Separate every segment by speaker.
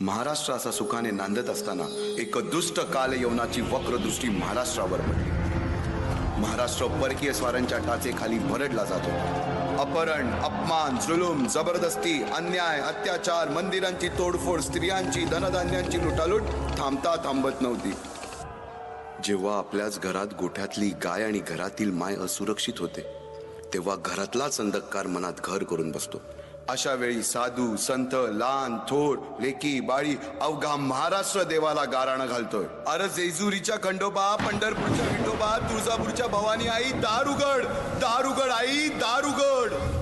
Speaker 1: महाराष्ट्र असा सुखाने नांदत असताना एक दुष्ट काल यवनाची वक्रदृष्टी महाराष्ट्रावर पडली. महाराष्ट्र परकीय स्वारांच्या टाचेखाली भरडला जातो. अपहरण अपमान जुलूम जबरदस्ती अन्याय अत्याचार मंदिरांची तोडफोड स्त्रियांची धनधान्यांची लुटालूट थांबता थांबत नव्हती. जेव्हा आपल्याच घरात गोठ्यातली गाय आणि घरातील माय असुरक्षित होते तेव्हा घरातलाच अंधकार मनात घर करून बसतो. अशा वेळी साधू संत लहान थोर लेकी बाळी अवघा महाराष्ट्र देवाला गाराणं घालतोय. अरे जेजुरीच्या खंडोबा पंढरपूरच्या विठोबा तुळजापूरच्या भवानी आई दारुगड दारुगड आई दारुगड.
Speaker 2: उरात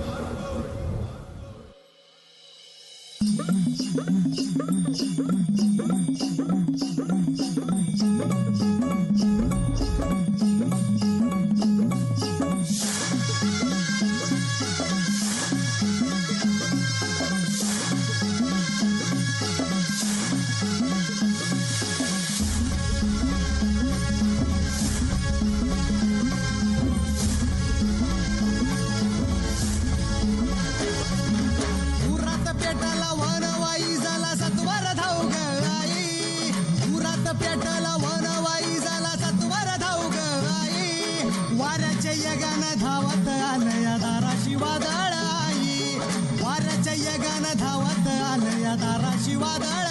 Speaker 2: धावत आलं दाराशी वादळ आई वाऱ्याच्या यगानं धावत आलं दाराशी वादळ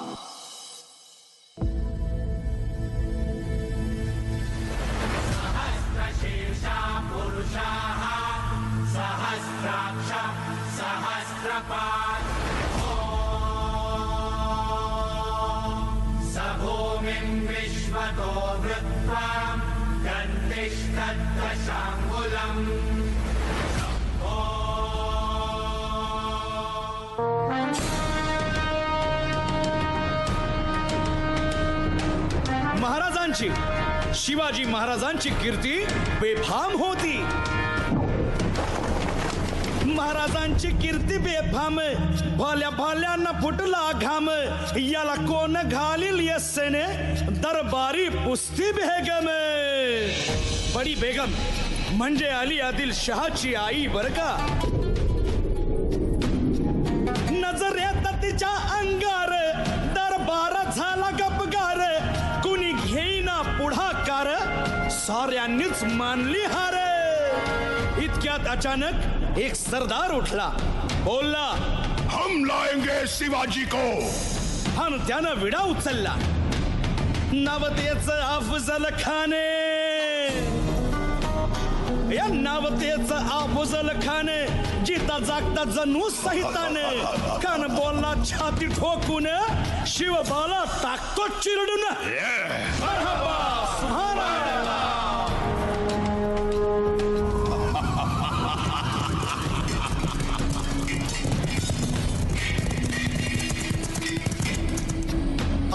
Speaker 3: विश्वतो
Speaker 4: महाराजांची शिवाजी महाराजांची कीर्ती बेफाम होती. महाराजांची कीर्ती बेफाम. भोल्या भोल्यांना फुटला घाम. याला कोण घालील यस्सेने दरबारी पुस्ती बेगम. बडी बेगम म्हणजे अली आदिल शहाची आई बर का? नजरेत तिच्या अंगार दरबार झाला गपगार. कुणी घेईना पुढाकार साऱ्यांनीच मानली हार. अचानक एक सरदार उठला. बोलला
Speaker 5: हम लाएंगे शिवाजी को.
Speaker 4: आणि त्यानं विडा उचलला. नवतेच अफजल खाने. या नवतेच अफजल खाने जिता जागता जणू सहिताने कान बोलला छाती ठोकून शिवबाला टाकतो चिरडून.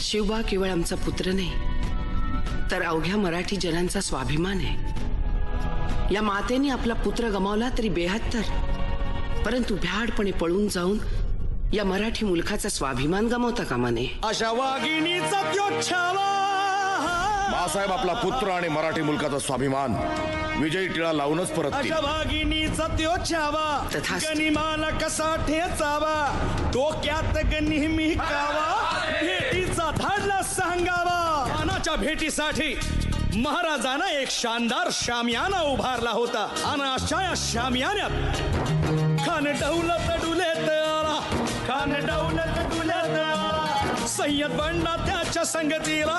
Speaker 6: शिवबा केवळ आमचा पुत्र नाही तर अवघ्या मराठी जनांचा स्वाभिमान आहे. या मातेने आपला पुत्र गमावला तरी बेहत्तर परंतु भ्याडपणे पळून जाऊन या मराठी मुलखाचा स्वाभिमान गमावता कामा नये.
Speaker 4: अशा वाघिणीचा
Speaker 5: बाळासाहेब आपला पुत्र आणि मराठी मुलकाचा स्वाभिमान विजयी टिळा लावूनच परततील
Speaker 4: अशा भागिनीचा त्यो छावा.
Speaker 6: तथास्तु.
Speaker 4: गनिमाला कसा ठेचावा डोक्यात नेहमी कावा. भेटीचा धाडला सांगावा. मानाच्या भेटीसाठी महाराजानं एक शानदार शामियाना उभारला होता. आणि अशा या शामियान्यात खान डौलत डुलेत आला खान डौलत डुलेत आला सय्यद बंडा त्याच्या संगतीला.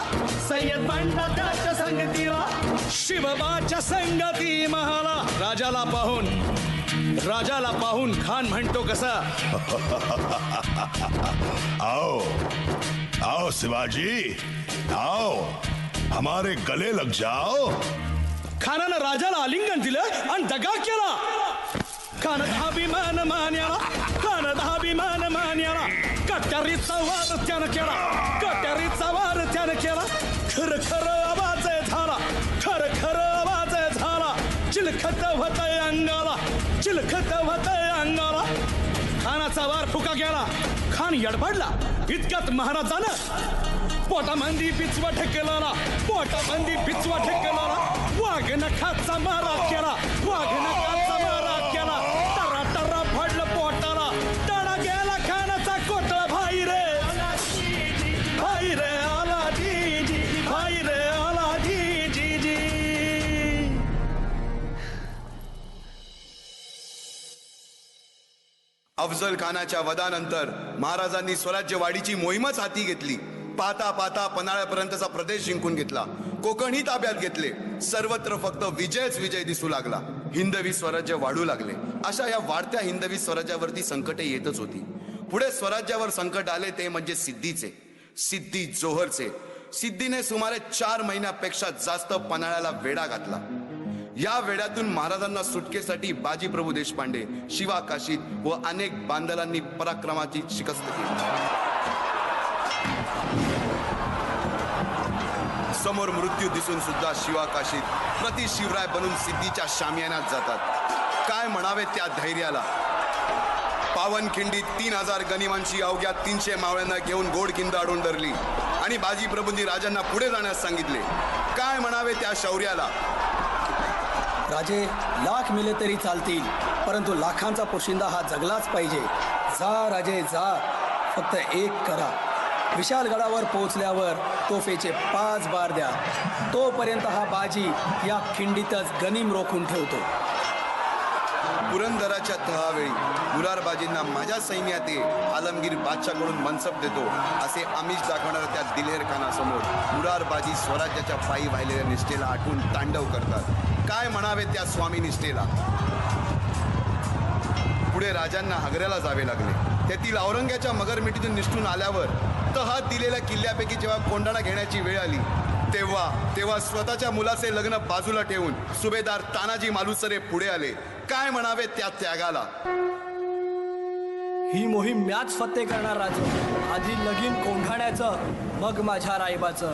Speaker 4: सय्यद बंडा त्याच्या संगतीला. शिवबाच्या संगती महाला. राजाला पाहून राजाला पाहून खान म्हणतो कसा?
Speaker 5: आओ आओ शिवाजी आओ हमारे गले लग जाओ।
Speaker 4: खानानं राजाला आलिंगन दिलं आणि दगा केला। खान धाभिमान मान्याला खान धाभिमान मान्याला कट्यारीचा वार त्यानं केला कट्यारीचा वार त्यानं केला। खर खर आवाज झाला खर खर आवाज झाला। चिलखत होत अंगाला चिलखत होत अंगाला। खानाचा वार फुका गेला खान यडबडला। इतक्यात महाराजानं पोटामंदी पिचवा ठेकेला पोटामंदी पिचवा ठेकेला वाघ नखाचा मारा केला वाघ
Speaker 1: अफजल खानाच्या वधानंतर महाराजांनी स्वराज्यवाढीची मोहीमच हाती घेतली. पाहता पाहता पन्हाळ्यापर्यंतचा प्रदेश जिंकून घेतला. कोकणही ताब्यात घेतले. सर्वत्र फक्त विजयच विजय दिसू लागला. हिंदवी स्वराज्य वाढू लागले. अशा या वाढत्या हिंदवी स्वराज्यावरती संकटे येतच होती. पुढे स्वराज्यावर संकट आले ते म्हणजे सिद्धीचे. सिद्धी जोहरचे. सिद्धीने सुमारे चार महिन्यापेक्षा जास्त पन्हाळ्याला वेढा घातला. या वेड्यातून महाराजांना सुटकेसाठी बाजीप्रभू देशपांडे शिवा काशीद व अनेक बांधलांनी पराक्रमाची शिकस्त केली. समोर मृत्यू दिसून सुद्धा शिवा काशीद प्रति शिवराय बनून सिद्धीच्या शामियानात जातात. काय म्हणावे त्या धैर्याला? पावनखिंडीत तीन हजार गनिमांची अवघ्या तीनशे मावळ्यांना घेऊन गोडखिंद अडून धरली आणि बाजीप्रभूंनी राजांना पुढे जाण्यास सांगितले. काय म्हणावे त्या शौर्याला?
Speaker 7: राजे लाख मिले तरी चालतील परंतु लाखांचा पोशिंदा हा जगलाच पाहिजे. जा राजे जा. फक्त एक करा. विशाल गडावर पोहोचल्यावर तोफेचे पाच बार द्या. तोपर्यंत हा बाजी या खिंडीतच गनिम रोखून ठेवतो.
Speaker 1: पुरंदराच्या तहावेळी मुरारबाजींना माझ्या सैन्यात ये आलमगीर बादशाकडून मनसब देतो असे आमिष दाखवणाऱ्या त्या दिलेर खानासमोर मुरारबाजी स्वराज्याच्या पायी वाहिलेल्या निष्ठेला आठवून तांडव करतात. काय म्हणावे त्या स्वामी निष्ठेला? पुढे राजांना आग्र्याला जावे लागले. तेथील औरंग्याच्या मगरमिठीतून निष्ठून आल्यावर तहात दिलेल्या किल्ल्यापैकी जेव्हा कोंडाणा घेण्याची वेळ आली तेव्हा तेव्हा स्वतःच्या मुलाचे लग्न बाजूला ठेवून सुभेदार तानाजी मालुसरे पुढे आले. काय म्हणावे त्या त्यागाला?
Speaker 8: ही मोहीम म्याच फत्ते करणार राजू. आधी लगीन कोंढाण्याचं मग माझ्या रायबाचं.